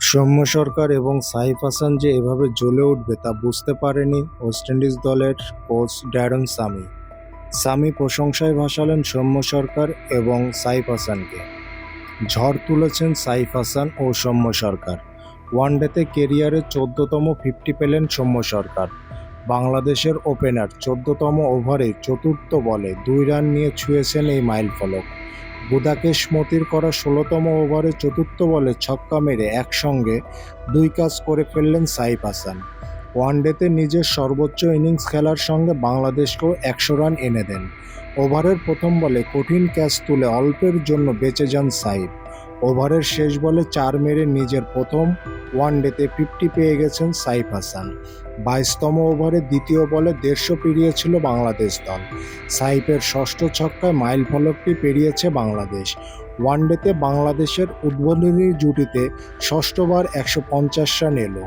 সৌম্য সরকার এবং সাইফ হাসান যে এভাবে জ্বলে উঠবে তা বুঝতে পারেনি ওয়েস্ট ইন্ডিজ দলের কোচ ড্যারন সামি। সামি প্রশংসায় ভাসালেন সৌম্য সরকার এবং সাইফ হাসানকে। ঝড় তুলেছেন সাইফ হাসান ও সৌম্য সরকার। ওয়ানডেতে কেরিয়ারের চোদ্দতম ফিফটি পেলেন সৌম্য সরকার। বাংলাদেশের ওপেনার চোদ্দতম ওভারে চতুর্থ বলে দুই রান নিয়ে ছুঁয়েছেন এই মাইলফলক। বুদাকেশ মতির করা ষোলোতম ওভারে চতুর্থ বলে ছক্কা মেরে একসঙ্গে দুই কাজ করে ফেললেন সাইফ হাসান। ওয়ান ডেতে নিজের সর্বোচ্চ ইনিংস খেলার সঙ্গে বাংলাদেশকেও একশো রান এনে দেন। ওভারের প্রথম বলে কঠিন ক্যাচ তুলে অল্পের জন্য বেঁচে যান সাইফ। ওভারের শেষ বলে চার মেরে নিজের প্রথম ওয়ানডেতে ফিফটি পেয়ে গেছেন সাইফ হাসান। বাইশতম ওভারে দ্বিতীয় বলে দেড়শো পেরিয়েছিল বাংলাদেশ দল। সাইফের ষষ্ঠ ছক্কায় মাইল ফলকটি পেরিয়েছে বাংলাদেশ। ওয়ানডেতে বাংলাদেশের উদ্বোধনী জুটিতে ষষ্ঠবার একশো পঞ্চাশ রান এলো।